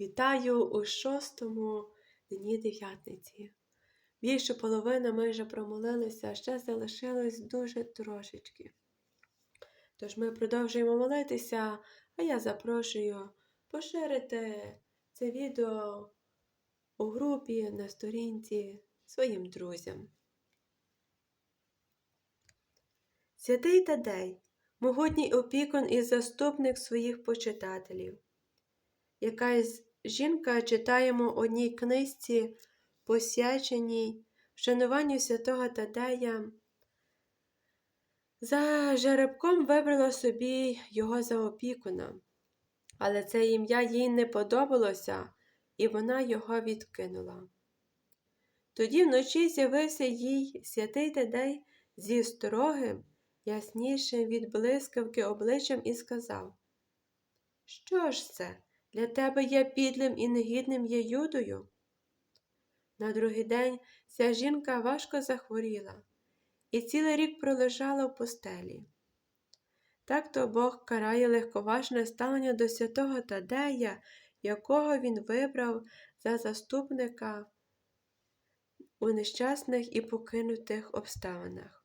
Вітаю у шостому дні дев'ятниці. Більше половини ми вже промолилися, ще залишилось дуже трошечки. Тож ми продовжуємо молитися, а я запрошую поширити це відео у групі на сторінці своїм друзям. Святий Тадей, могутній опікун і заступник своїх почитателів. Якась жінка читаємо одній книжці, посвяченій вшануванню святого Тадея. За жеребком вибрала собі його за опікуна, але це ім'я їй не подобалося, і вона його відкинула. Тоді вночі з'явився їй святий Тадей зі строгим, яснішим від блискавки обличчям і сказав: Що ж це? Для тебе я підлим і негідним є юдою? На другий день ця жінка важко захворіла і цілий рік пролежала в постелі. Так то Бог карає легковажне ставлення до святого Тадея, якого він вибрав за заступника у нещасних і покинутих обставинах.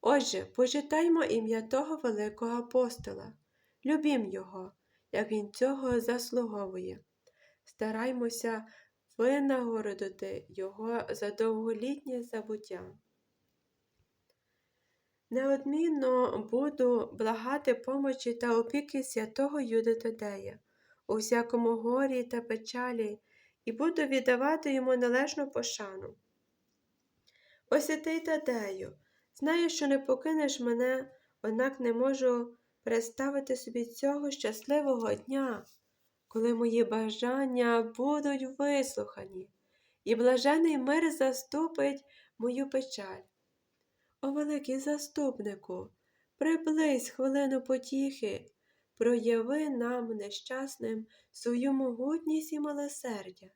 Отже, почитаймо ім'я того великого апостола, любім його як він цього заслуговує. Стараймося винагородити його за довголітнє забуття. Неодмінно буду благати помочі та опіки святого Юди Тадея у всякому горі та печалі, і буду віддавати йому належну пошану. Ось святий Тадею, знаю, що не покинеш мене, однак не можу представити собі цього щасливого дня, коли мої бажання будуть вислухані, і блажений мир заступить мою печаль. О великий заступнику, приблизь хвилину потіхи, прояви нам нещасним свою могутність і милосердя.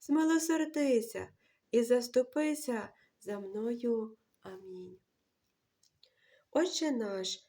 Змилосердися і заступися за мною. Амінь. Отче наш,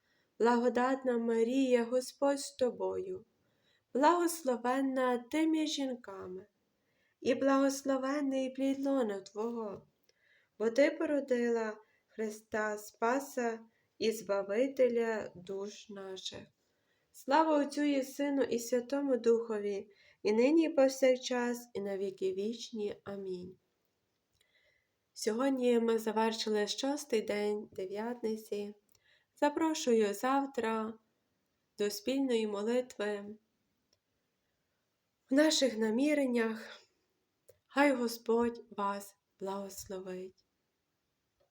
Благодатна Марія, Господь з тобою, благословенна ти між жінками, і благословенний плід лона Твого, бо Ти породила Христа Спаса і Збавителя душ наших. Слава Отцю і Сину, і Святому Духові, і нині, і повсякчас, і на віки вічні. Амінь. Сьогодні ми завершили шостий день дев'ятниці. Запрошую завтра до спільної молитви. В наших наміреннях хай Господь вас благословить.